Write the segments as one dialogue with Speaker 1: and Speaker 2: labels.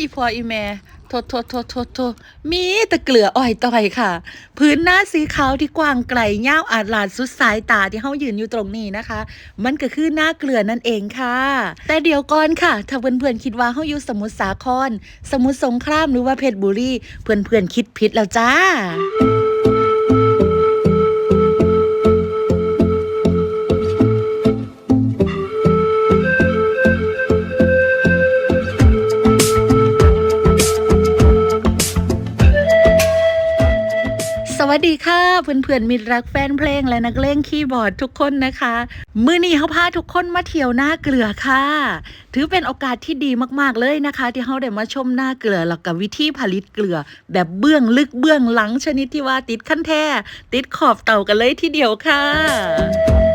Speaker 1: ดีพออีแม่โทษโทษโทษโทษโทมีแต่เกลืออ้อยต่อยค่ะ พื้นหน้าสีขาวที่กว้างไกลเงาอาดลาดสุดสายตาที่เฮายืนอยู่ตรงนี้นะคะ มันก็คือหน้าเกลือนั่นเองค่ะ แต่เดี๋ยวก่อนค่ะ ถ้าเพื่อนๆคิดว่าเฮาอยู่สมุทรสาคร สมุทรสงครามหรือว่าเพชรบุรีเพื่อนๆคิดผิดแล้วจ้า สวัสดีค่ะเพื่อนๆมิตรรักแฟนเพลงและนักเล่นคีย์บอร์ดทุกคนนะคะ มือนี้เขาพาทุกคนมาเที่ยวหน้าเกลือค่ะ ถือเป็นโอกาสที่ดีมากๆเลยนะคะ ที่เขาได้มาชมหน้าเกลือแล้วกับวิธีผลิตเกลือ แบบเบื้องลึกเบื้องหลังชนิดที่ว่าติดขั้นแท้ติดขอบเต่ากันเลยทีเดียวค่ะ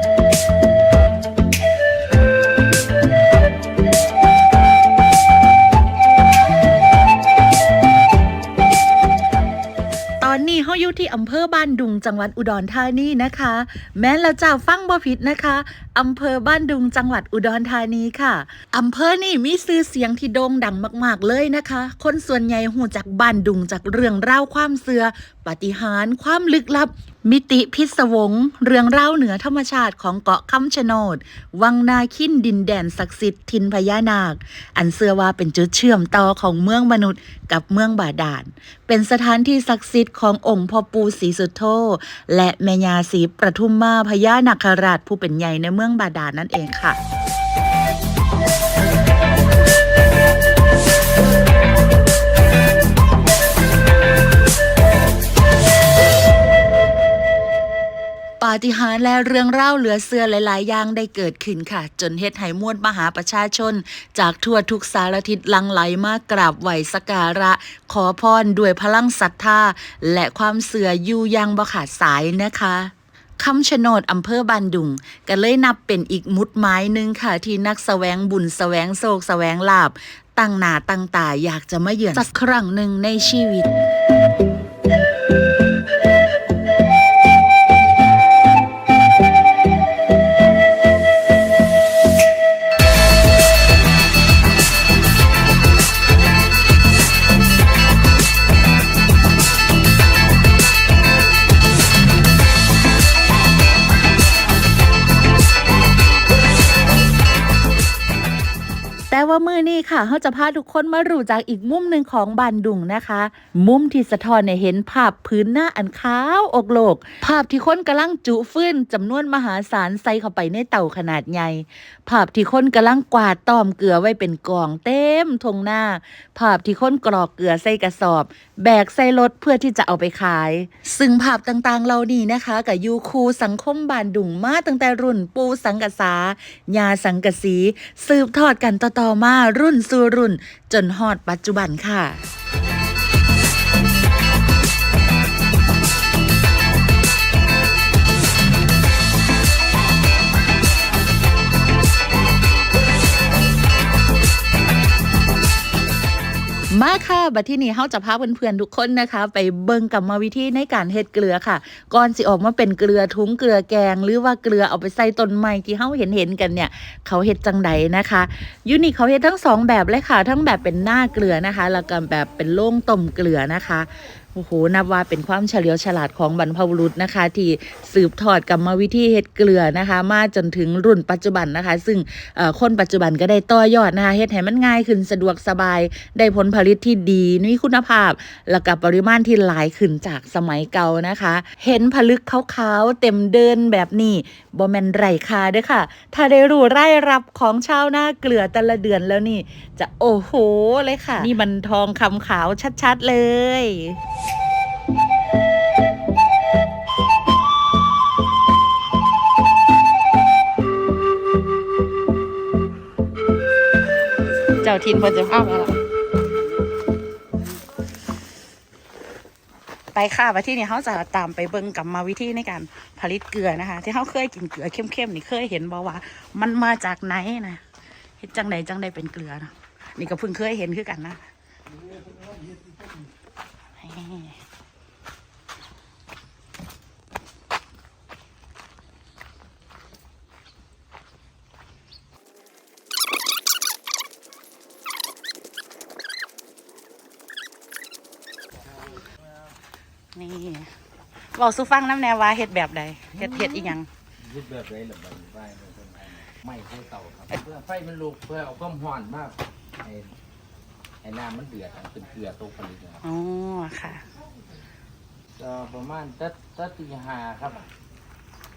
Speaker 1: นี้เฮาอยู่ที่อำเภอบ้านดุงจังหวัดอุดรธานีนะคะ แม้เราจะฟังบ่ผิดนะคะอำเภอบ้านดุงจังหวัดอุดรธานีค่ะอำเภอนี่มีชื่อเสียงที่โด่งดังมาก ๆ เลยนะคะ คนส่วนใหญ่หูจากบ้านดุงจากเรื่องเล่าวความเสือ ปฏิหารความลึกลับ มิติพิศวง เรื่องเล่าวเหนือธรรมชาติของเกาะคำชะโนด วังนาคินดินแดนศักดิ์สิทธิ์ทินพญานาค อันเชื่อว่าเป็นจุดเชื่อมต่อของเมืองมนุษย์กับเมืองบาดาล เป็นสถานที่ศักดิ์สิทธิ์ขององค์พ่อปู่ศรีสุโธและแม่ยาศรีประทุมมาพญานาคราชผู้เป็นใหญ่ในเมืองบาดาลนั่นเองค่ะ ฏิหาริย์และเรื่องเล่าเหลือเสือหลาย ๆ อย่างได้เกิดขึ้นค่ะ จนเฮ็ดให้มวลมหาประชาชน จากทั่วทุกสารทิศหลังไหลมากราบไหวสกการะ ขอพรด้วยพลังศรัทธา และความเสื่ออยู่อยังบ่ขาดสายนะคะคำชะโนดอำเภอบันดุงก็เลยนับเป็นอีกมุดไม้หนึ่งค่ะ ที่นักแสวงบุญแสวงโศกแสวงลาบตั้งหนาตั้งตาอยากจะมาเยือนสักครั้งหนึ่งในชีวิต ว่ามือนี้ ค่ะเขาจะพาทุกคนมารู้จากอีกมุมหนึ่งของบันดุงนะคะ มุมที่สะท้อนในเห็นภาพพื้นหน้าอันขาวอกโลก ภาพที่คนกำลังจุฟื้นจำนวนมหาศาลใส่เข้าไปในเต่าขนาดใหญ่ ภาพที่คนกำลังกวาดตอมเกลือไว้เป็นกองเต็มทงหน้า ภาพที่คนกรอกเกลือใส่กระสอบ แบกใส่รถเพื่อที่จะเอาไปขาย ซึ่งภาพต่างๆเหล่านี้นะคะกับยูคูสังคมบานดุงมาตั้งแต่รุ่นปูสังกษายาสังกสี สืบทอดกันต่อๆมารุ่นสู่รุ่น จนฮอดปัจจุบันค่ะ มาค่ะ บัดที่นี้เฮาจะพาเพื่อนๆทุกคนนะคะ ไปเบิ่งกรรมวิธีในการเฮ็ดเกลือค่ะ ก่อนสิออกมาเป็นเกลือทุ้งเกลือแกง หรือว่าเกลือเอาไปใส่ต้นไม้ที่เฮาเห็นๆกันเนี่ย เขาเฮ็ดจังใดนะคะยูนิคเขาเฮ็ดทั้งสองแบบเลยค่ะ ทั้งแบบเป็นหน้าเกลือนะคะ แล้วก็แบบเป็นโล่งต้มเกลือนะคะ โอ้โห นับว่าเป็นความเฉลียวฉลาดของบรรพบุรุษนะคะ ที่สืบทอดกรรมวิธีเฮ็ดเกลือนะคะ มาจนถึงรุ่นปัจจุบันนะคะ ซึ่งคนปัจจุบันก็ได้ต่อยอดนะคะเฮ็ดให้มันง่ายขึ้นสะดวกสบาย ได้ผลผลิตที่ดีมีคุณภาพ แล้วกับปริมาณที่หลายขึ้นจากสมัยเก่านะคะ เห็นผลึกขาวๆเต็มเดินแบบนี้ บ่แมนไรคาเด้อค่ะ ถ้าได้รู้รายรับของชาวนาเกลือแต่ละเดือนแล้วนี่ จะโอ้โหเลยค่ะ นี่มันทองคำขาวชัดๆเลยเจ้าทินพิ่นจะพามาแล้ว ไปค่ะไปที่นี่เขาจะตามไปเบิ้งกรรมวิธีในการผลิตเกลือนะคะ ที่เขาเคยกินเกลือเข้มๆนี่เคยเห็นบอกว่า มันมาจากไหนนะเฮ็ดจังใดจังใดเป็นเกลือนะนี่ก็เพิ่งเคยเห็นคือกันนะ
Speaker 2: นี่บอกสุฟังน้ำแนวว่าเฮ็ดแบบใดเฮ็ดเฮ็ดอีหยัง
Speaker 3: ยึดแบบไรหรือแบบไฟเป็นคนไทยไม่ใช่เตาครับเพื่อไฟมันลุกเพื่อเอาความร้อนมากให้ให้น้ำมันเดือดอะเป็นเกลือตกผลึกนะครับ
Speaker 2: อ๋อค่ะ
Speaker 3: ก็ประมาณตัดตัดตีหาครับ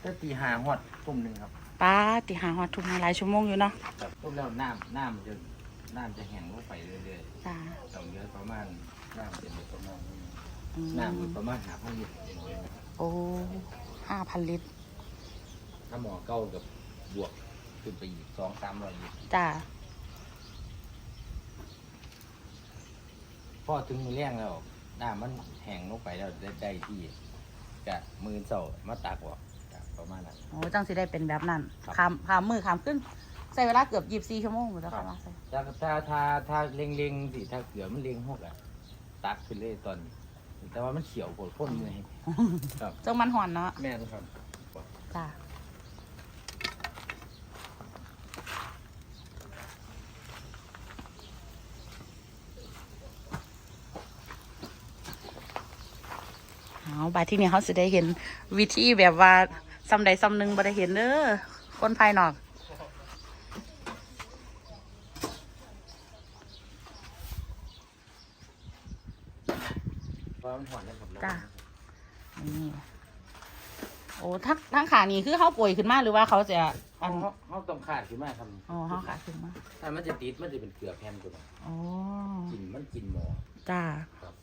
Speaker 3: ตัดตีหาหอดทุ่มหนึ่งครับ
Speaker 2: ป้าติหาฮอดทุ่มหลายชั่วโมงอยู่เนาะ
Speaker 3: แบบต้มแล้วน้ำน้ำมันจะน้ำจะแห้งลงไปเรื่อย
Speaker 2: จ้า
Speaker 3: ๆต้องเยอะประมาณน้ำจะมีประมาณ นี้
Speaker 2: อืม
Speaker 3: น้ำมันประมาณหาพันลิตรเองเลยนะครับ
Speaker 2: โอ้ห้าพันลิตร
Speaker 3: ถ้าหมอเก้ากับบวกขึ้นไปอีกสองสามร้อยลิตร
Speaker 2: จ้า
Speaker 3: พอถึงมือแรงแล้วน้ำมันแห้งลงไปแล้วได้ได้ที่กะมือเสามาตากออกครับประมาณนั้น
Speaker 2: โอ้จังสิได้เป็นแบบนั้น
Speaker 3: ครับ
Speaker 2: ขามขามมือขามขึ้นใช้เวลาเกือบยี่สิบสี่ชั่วโมงหมดแล้วค่ะว่าใส่
Speaker 3: ถ้าถ้าถ้าถ้าเล็งเล็งๆสิถ้าเกลือมันเล็งหกอะตักไปเลยตอนนี้ แต่ว่ามันเขียวโผล่พ่นเลยครับ
Speaker 2: จังมันหอนเนาะ
Speaker 3: แม่นครับ
Speaker 2: จ้าเอาบาที่นี่เขาสิได้เห็นวิธีแบบว่าซ้ำใดซ้ำหนึ่งบ่ได้เห็นเด้อคนภายนอก
Speaker 3: เพราะมันหอนนะครับ
Speaker 2: จ้ะ นี่โอ้ทั้งทั้งขา นี่คือเขาป่วยขึ้นมาหรือว่าเขาจะ
Speaker 3: เขา
Speaker 2: อัน
Speaker 3: เขาเขาต้องขาดขึ้นมาครับ
Speaker 2: อ๋อเขาขาขึ้นมา
Speaker 3: ถ้ามันจะติดมันจะเป็นเกลือแผ่นตัวนั้น
Speaker 2: อ๋อ
Speaker 3: กินมันกินหมอ
Speaker 2: จ้า
Speaker 3: ครับ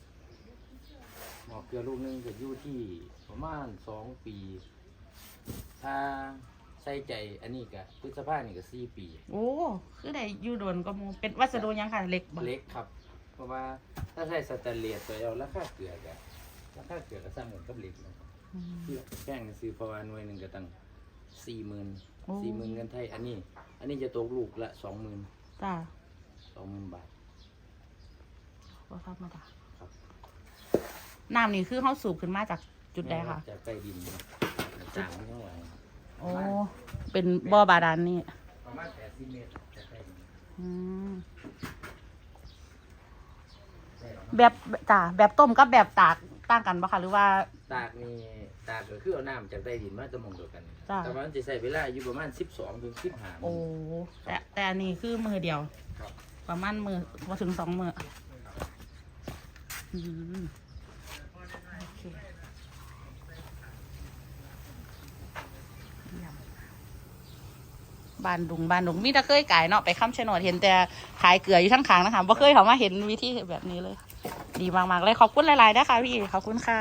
Speaker 3: หมอเกลือลูกหนึงจะอยู่ที่ประมาณสองปี ถ้าใส่ใจอันนี้ก็พฤษภานี่ก็สี่ปี
Speaker 2: โอ้คือได้อยูโดนก็หมูเป็นวัสดุหยังค่ะเล็กบ่
Speaker 3: เล็กครับ เพราะว่าถ้าใส่สแตนเลสตัวเอาราคาเกลือก็ราคาเกลือก็สร้างเหมือนกับเหล็กนะครับ
Speaker 2: อืม
Speaker 3: เพื่อแป้งซื้อเพราะว่าหน่วยหนึ่งก็ตั้งสี่หมื่น
Speaker 2: โอ้
Speaker 3: สี่หมื่นเงินไทย อันนี้ อันนี้จะตกลูกละสองหมื่น
Speaker 2: จ้า
Speaker 3: สองหมื่นบาท
Speaker 2: ก็ธรรมดา
Speaker 3: ครับ
Speaker 2: น้ำนี่คือเขาสูบขึ้นมาจากจุดใดค่ะ
Speaker 3: จากใต้ดินครับจางไม่เท่าไหร่
Speaker 2: โอ้เป็นบ่อบาดาลนี่
Speaker 3: ประมาณแปดสิบเมตรจากใต้ดิน
Speaker 2: อืม
Speaker 3: ใช่หรอ
Speaker 2: แบบจ้าแบบต้มกับแบบตากต่างกันปะคะหรือว่า
Speaker 3: ตากนี่ ตากก็คือเอาน้ำจากใต้ดินมาจะมองเดียวกัน
Speaker 2: จ้ะ
Speaker 3: แต่ว่ามันจะใช้เวลาอยู่ประมาณสิบสองถึงสิบห้า
Speaker 2: โอ้แต่แต่อันนี้คือมือเดียว
Speaker 3: ครับ
Speaker 2: ประมาณมือมาถึงสองมืออืมโอเคเยี่ยมบ้านดุงบ้านดุงมีแต่เคยไก่เนาะไปค้ำชะโนดเห็นแต่ขายเกลืออยู่ทั้งขางนะคะบ่เคยเขามาเห็นวิธีแบบนี้เลย ดีมากๆเลยขอบคุณหลายๆนะคะพี่ขอบคุณค่ะ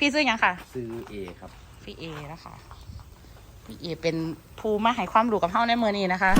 Speaker 2: พี่ซื้อหยังค่ะ
Speaker 3: ซื้อเอครับ
Speaker 2: พี่เอนะคะ พี่เอเป็นผู้มาให้ความรู้กับเฮาในมือนี้นะคะ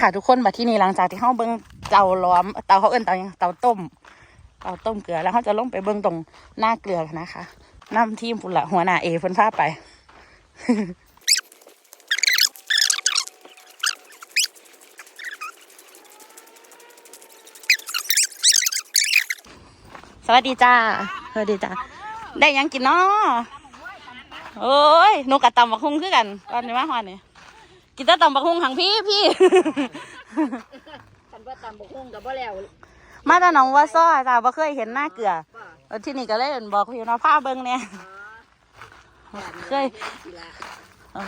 Speaker 2: ค่ะทุกคนมาที่นี่หลังจากที่เขาเบิ้งเตาล้อมเตาเขาเอิ้นเตาหยังเตาต้มเตาต้มเกลือแล้วเขาจะลงไปเบิ้งตรงหน้าเกลือนะคะน้ำทีมพุ่นละหัวหน้าเอเพิ่นพาไปสวัสดีจ้า สวัสดีจ้า ได้หยังกินเนาะโอ้ยหนูกะตำบักฮุงคือกัน ตอนนี้มาฮอนนี่ กินแต่ตำบักฮุงหังพี่พี่
Speaker 4: คันว่าตำบกหุ่งกับบ่แล้ว
Speaker 2: มาแต่หนองว่าซ้อจ้าบ่เคยเห็นหน้าเกลือแล้วที่นี่ก็เลยบอกพี่เนาะผ้าเบิ่งเนี่ยเคย
Speaker 4: สิละ
Speaker 2: อ๋อ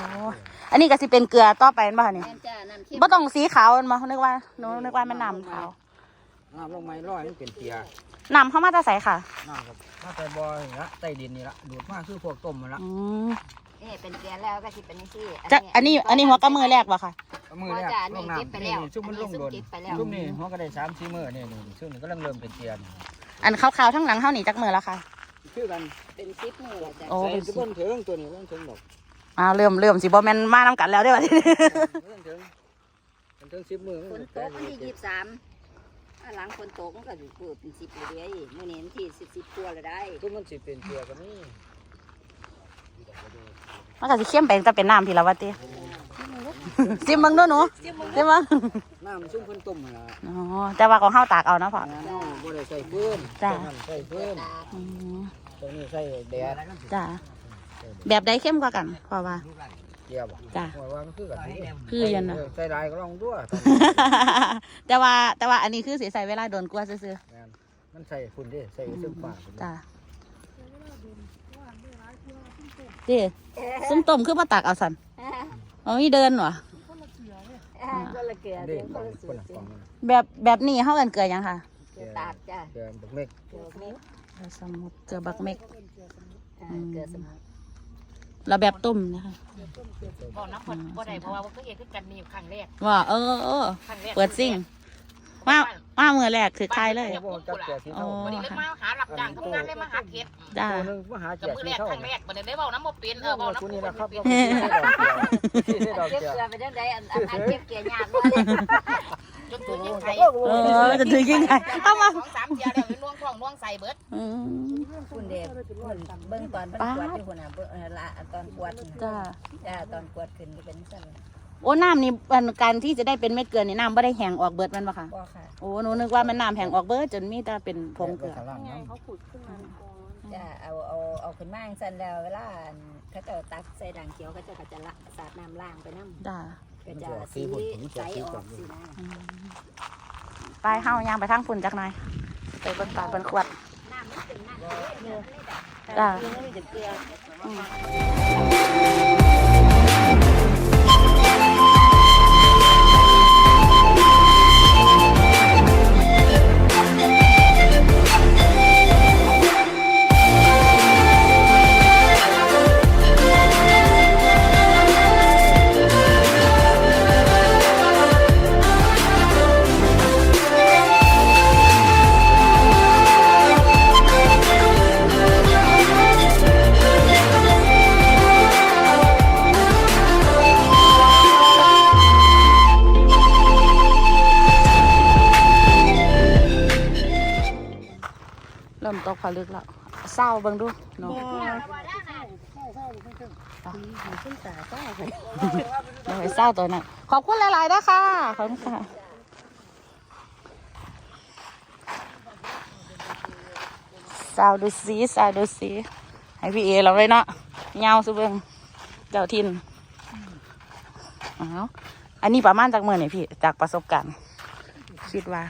Speaker 2: อันนี้ก็สิเป็นเกลือต่อไปแม่นบ่คะนี่
Speaker 4: แม่นจ้าน้ำเค็ม
Speaker 2: บ่ต้องสีขาวแม่นบ่นึกว่าหนูนึกว่ามันน้ำขาว
Speaker 5: น้ำลงไม้ร้อยมันเป็นเกียร์
Speaker 2: น้ำเข้ามาจะใสค่ะ
Speaker 5: น้ำครับมาแต่บ่อนี่ละใต้ดินนี่ละดูดมาคือพวกต้มมันละ
Speaker 2: อืม
Speaker 4: นี่เป็นแกนแล้วก็สิเป็นจังซี่
Speaker 2: จะอันนี้อันนี้หัวกระมือแรกบ่ค่ะ
Speaker 5: เอามือแรก
Speaker 4: บ่จ้ะ
Speaker 5: ล
Speaker 4: นี่
Speaker 5: งน้ำ
Speaker 4: เก็บไปแล้ว
Speaker 5: นี่ซุ่มมันลงโดน
Speaker 4: อันนี้ซุ่มเก็บไปแล้ว
Speaker 5: ซุ่มนี่หัวก็ได้สามสี่มือนี่นี่ซุ่มนี่ก็เริ่มเริ่มเป็นเกียร์นี่
Speaker 2: อันขาวๆทั้งหลังเท่านี้จักมือแล้วค่ะ
Speaker 5: คือกัน
Speaker 4: เป็นซิปมือแล้วจ้ะ
Speaker 2: โอ้
Speaker 5: ใส่
Speaker 2: เป็น
Speaker 5: กระ
Speaker 2: สิ
Speaker 5: เบื้องเถิงตัวนี้เบื้องเถิงดอก
Speaker 2: อ่าเริ่มเริ่มสิบ่แม่นมาน้ำกันแล้วเด้อบัดนี้
Speaker 5: เบื้องเถิงเบื้องเถิงสิบมือ
Speaker 4: ฝนตกวันที่ยี่สิบสามอันหลังฝนตกมันก็สิเปิดเป็นสิบเลยเด้มื้อนี้วันที่สิบสิบตัวเลยได้
Speaker 5: ซุ่มมันสิเป็นเกียร์ก็มี
Speaker 2: มันก็สิเข้มไปจะเป็นน้ำพี่ละวะติซิมเบิ่งเด้วยหนูซิมเบิ่ง
Speaker 5: น้ำซุ่มเพิ่นต้มหั่นล่ะ
Speaker 2: อ๋อแต่ว่าของเฮาตากเอานะพ่อ
Speaker 5: งานเฮาบ่ได้ใส่ฟืน
Speaker 2: จ้ะ
Speaker 5: ตรงนั้นใส่ฟืน
Speaker 2: อืม
Speaker 5: ตรงนี้ใส่แดด
Speaker 2: จ้าแบบใดเข้มกว่ากันพ่อว่า
Speaker 5: เกียร์บ่
Speaker 2: จ้ะ
Speaker 5: ว่าว่ามันคือกันนี่
Speaker 2: คือยันนะ
Speaker 5: เใส่ลายก็ลองด้วย
Speaker 2: แต่ว่าแต่ว่าอันนี้คือสิใส่เวลาโดนกลัวซื่อ
Speaker 5: แม่นมันใส่ฝุ่นดิใส่ซึ่งฟ้าฝุ่น
Speaker 2: ๆจ้า เด้ส้มต้มคือมาตากเอาสันอ๋อมีเดินเหรอ
Speaker 4: ก็ละเกลือ
Speaker 5: ดิ
Speaker 4: เดี๋ยวก็ละสู
Speaker 5: คน
Speaker 4: ตร
Speaker 5: ละ
Speaker 4: เดี๋
Speaker 5: ฟ
Speaker 4: ยว
Speaker 5: องนั่น
Speaker 2: แบบแบบนี้เฮาเอิ้นเกลือหยังค่ะ
Speaker 4: เกลือตากจ้ะ
Speaker 5: เกลือบักเม็ก
Speaker 4: เกลือเม็ด
Speaker 2: เกลือสมุนเกลือบักเม็ก
Speaker 4: อ่าเกลือสมุน
Speaker 2: แล้วแบบต้มนะคะ
Speaker 6: บอกน้ำพอบ่ได้เพราะว่าบ่เคยเห็นคือกันนี่ครั้งแรก
Speaker 2: ว่าเออเออ
Speaker 6: ครั้งแรก
Speaker 2: เปิดซิ่ง มามามือแรกถือทายเลย
Speaker 5: บ่จับเกลือสี
Speaker 2: อ๋
Speaker 5: เทา
Speaker 2: อ
Speaker 6: วันนี้เลยมาหารับจ้างทำงานเลยมาหาเก็ด
Speaker 2: จ้า
Speaker 5: ตัวหนึงมาหา
Speaker 6: กั
Speaker 5: เก
Speaker 6: บ
Speaker 5: ลือ
Speaker 6: มือ
Speaker 5: สี
Speaker 6: แรก
Speaker 5: เทา
Speaker 6: ครั้งแรกบ่ได้เว้าน้ำบ่เป็นเออเว้าน้ำ
Speaker 5: คุ
Speaker 6: บ่
Speaker 5: ณนี่
Speaker 6: เป็
Speaker 5: นะ
Speaker 6: น
Speaker 5: ครับ
Speaker 6: เป็น
Speaker 5: ที่ได้ดอกเกลือที่ได้ดอก
Speaker 4: เก็บ
Speaker 5: เกลือ
Speaker 4: เกลือไปจังไดอันอันอันเก็บเกลือยากบ่
Speaker 6: จนตัวยิ่งไข่
Speaker 2: เออจะถือยังไงเอามา
Speaker 6: สองสามเที่ยวแล้วน่วงท้องน่วงใส่เบิด
Speaker 2: อืม
Speaker 4: คุณเดชเบิ่งตอนเพิ่นกวดอยู่พุ่นน่ะเบิ่งเออละตอนกวดน่ะ
Speaker 2: จ้า
Speaker 4: จ้าตอนกวดขึ้นก็เป็นสั่น
Speaker 2: โอ้น้ำนี่อันการที่จะได้เป็นเม็ดเกลือนี่น้ำไม่ได้แห้งออกเบิดแมันปะคะ
Speaker 4: บ่ค่ะ
Speaker 2: โอ้หนูนึกว่ามันน้ำแห้งออกเบิดจนมีแต่เป็นผงเกลือ
Speaker 5: ข้างล่างน้ำ
Speaker 4: จ้าเอาเอาเอาขึ้นมาจังซั่นแล้วเวลาอันเขาเจ้าตักใส่ด่างเขียวเขาเจ้าก็จะละสาดน้ำล้างไปนำ
Speaker 2: จ้า
Speaker 4: ก็จะสีใสออกสีนะ
Speaker 2: ไปเฮาย่างไปทางฝุ่นจักหน่อยไปเบิ่งปลาเบิ่งขวด
Speaker 4: น้ำมันเป็นน้ำเกลือ
Speaker 2: จ้า
Speaker 4: มันมีแต่เกลือ
Speaker 2: อืม เริ่มตกผลึกแล้วเศร้าเบิ่งดูเนาะ
Speaker 4: ไป
Speaker 2: เดี๋ยวไปเศร้าตัวนั้นขอบคุณหลายๆนะคะขอบคุณค่ะสาวดูสีสาวดูสีให้พี่เอเราเลยเนาะเงาสุเบิงเจ้าทินอ้าวอันนี้ประมาณจากเมือเนี่ยพี่จากประสบการณ์ คิดว่า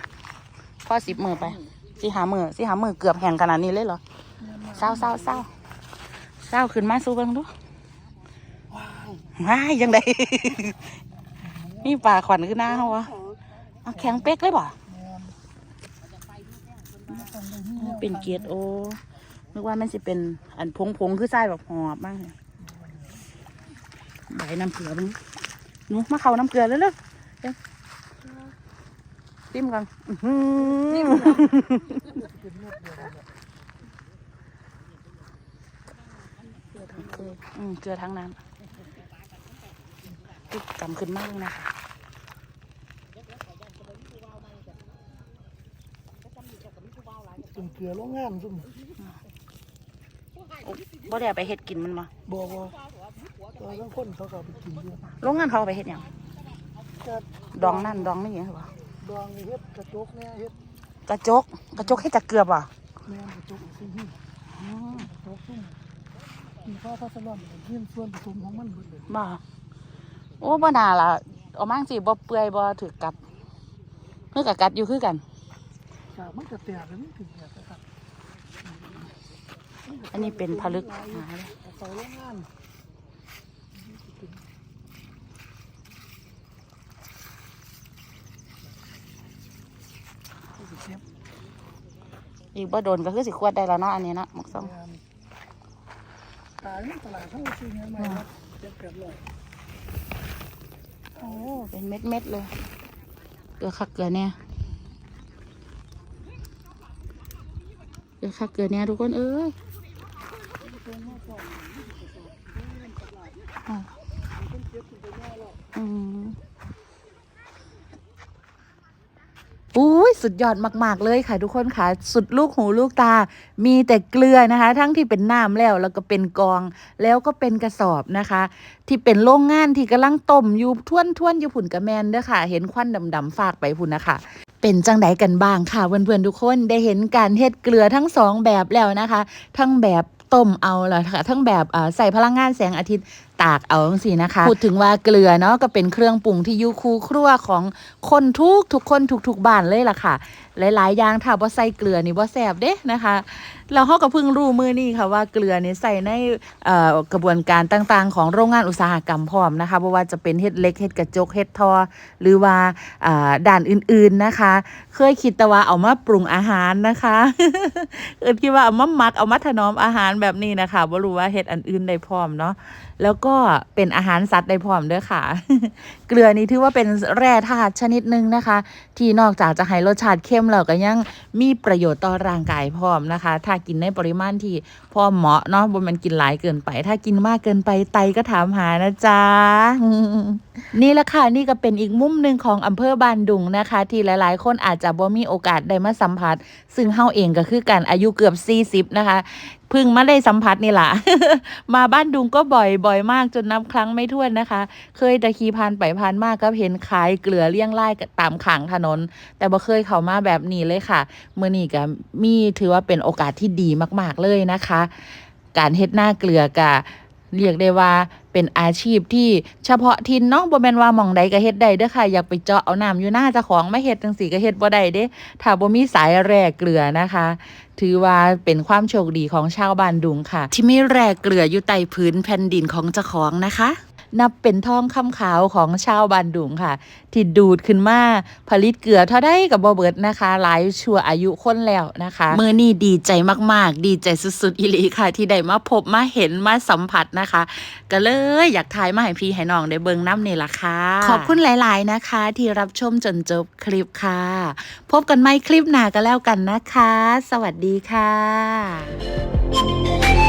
Speaker 2: พ่อสิบมือไป สิหามือสิหามือเกือบแห่งขนาดนี้เลยเหรอเศร้าเศร้าเศร้าเศร้าขึ้นมาสู้เบิงดูว้ายยังไงมีปลาขวัญขึ้นหน้าเขาวะเอาแข็งเป๊กเลยบ่เป็นเกียรติโอนึกว่ามันสิเป็นอันพงพงๆคือไส้แบบหอบมากเลยใบน้ำเกลือมึงหนูมาเข้าน้ำเกลือแล้วเร็วๆเร็ว จิ้มกันเกลือทั้งนั้นติดกำขึ้นมากนะคะจุ่ม
Speaker 7: เกลือลงแงามซุ่ม
Speaker 1: บ่ได้ไปเห็ดกินมันมา
Speaker 7: บ่บ่เราต้องคนเขาก็ไปกินด้วย
Speaker 1: โรงงาเขาไปเห็ดอย่า
Speaker 7: ง
Speaker 1: ดองนั่นดองนี่เหรอ
Speaker 7: ดองนี่เฮ็ดกระจกเนี่ยเฮ็ด
Speaker 1: กระจก กระจกเฮ็ดจากเกลือบ่
Speaker 7: แม่นกระจกซุ่มหิ้งกระจกซุ่มมีฟ้าพัสดุมันเฮียนส่วนผสมของมันเบิดเลย
Speaker 1: บ่โอ้บ่น่าล่ะเอามาจังสิบ่เปื่อยบ่ถูกกัดเฮือกับกัดอยู่คือกัน
Speaker 7: ก็มันก็แตกแล้วมันถึงแตกนะครับ
Speaker 1: อันนี้เป็นผลึกหาเลย
Speaker 7: เอาไปโรงงานเก็บ
Speaker 1: อีกบ่โดนก็คือสิควดได้แล้วเนาะอันนี้เนาะหมกซ่อง
Speaker 7: งานตายในตลาดเขาก็ซื้อเงินมาครับเจ็ดแปดร้อย
Speaker 1: โอ้เป็นเม็ดเม็ดๆเลย เกลือคักเกลือเนี่ยเกลือคักเกลือเนี่ยทุกคนเอ้ยอะอืม อุ้ยสุดยอดมาก ๆ เลยค่ะ ทุกคนค่ะ สุดลูกหูลูกตา มีแต่เกลือนะคะ ทั้งที่เป็นน้ำแล้วแล้วก็เป็นกอง แล้วก็เป็นกระสอบนะคะ ที่เป็นโรงงานที่กำลังต้มอยู่ท่วนท่วนอยู่ผุ่นกระแมนเด้อค่ะ เห็นควันดำๆฝากไปพุ่นนะคะเป็นจังไดกันบ้างค่ะเพื่อนๆทุกคนได้เห็นการเฮ็ดเกลือทั้งสองแบบแล้วนะคะ ทั้งแบบ ต้มเอาเลยค่ะทั้งแบบใส่พลังงานแสงอาทิตย์ตากเอาทั้งสี่นะคะ พูดถึงว่าเกลือเนาะก็เป็นเครื่องปรุงที่ยูคูครัวของคนทุกทุกๆคนทุกๆบ้านเลยล่ะค่ะ หลายๆอย่างถ้าบ่ใส่เกลือนี่บ่าแซ่บเด้นะคะเราเฮาก็เพิ่งรู้มือนี้ค่ะว่าเกลือนี่ใส่ในกระบวนการต่างๆ ของโรงงานอุตสาหกรรมพร้อมนะคะบ่ว่าจะเป็นเฮ็ดเล็กเฮ็ดกระจกเฮ็ดทอ หรือว่าด่านอื่นๆนะคะ เคยคิดแต่ว่าเอามาปรุงอาหารนะคะเอิ้นคิดว่าเอามาหมักเอามาถนอมอาหารแบบนี้นะคะบ่รู้ว่าเฮ็ดอันอื่นได้พร้อมเนาะ แล้วก็เป็นอาหารสัตว์ได้พร้อมด้อค่ะ เกลือนี่ถือว่าเป็นแร่ธาตุชนิดหนึ่งนะคะ ที่นอกจากจะให้รสชาติเข้มแล้วก็ยังมีประโยชน์ต่อร่างกายพร้อมนะคะ ถ้ากินในปริมาณที่พอเหมาะเนาะบ่แมันกินหลายเกินไป ถ้ากินมากเกินไปไตก็ถามหานะจ๊ะนี่แหละค่ะนี่ก็เป็นอีกมุมหนึ่งของอำเภอบานดุงนะคะ ที่หลาย ๆ คนอาจจะบ่มีโอกาสได้มาสัมผัส ซึ่งเฮาเองก็คือกันอายุเกือบ 40 นะคะ พึ่งมาได้สัมผัสนี่ล่ะมาบ้านดุงก็บ่อยบ่อยมากจนนับครั้งไม่ถ้วนนะคะ เคยตะขี่ผ่านไปพานมากก็เห็นขายเกลือเลี้ยงไล่ตามขางถนน แต่บ่เคยเข้ามาแบบนี้เลยค่ะเมื่อนี้ก็มีถือว่าเป็นโอกาสที่ดีมาก ๆเลยนะคะ การเฮ็ดหน้าเกลือกะ เรียกได้ว่าเป็นอาชีพที่เฉพาะทินเนาะบ่แม่นว่าหม่องใดก็เฮ็ดได้เด้อค่ะ อยากไปเจาะเอาน้ำอยู่หน้าเจ้าของไม่เฮ็ดจังสีก็เฮ็ดบ่ได้เด้ถ้าบ่มีสายแร่เกลือนะคะ ถือว่าเป็นความโชคดีของชาวบ้านดุงค่ะ ที่มีแร่เกลืออยู่ใต้พื้นแผ่นดินของเจ้าของนะคะ นับเป็นทองคำขาวของชาวบ้านดุงค่ะ ที่ดูดขึ้นมาผลิตเกลือเท่าได้กับบ่เบิดนะคะ หลายชั่วอายุคนแล้วนะคะเมื่อนี้ดีใจมากๆ ดีใจสุดๆ อีหลีค่ะ ที่ได้มาพบมาเห็นมาสัมผัสนะคะ ก็เลยอยากถ่ายมาให้พี่ให้น้องได้เบิ่งน้ำนี่ล่ะค่ะ ขอบคุณหลาย ๆนะคะ ที่รับชมจนจบคลิปค่ะ พบกันใหม่คลิปหน้าก็แล้วกันนะคะ สวัสดีค่ะ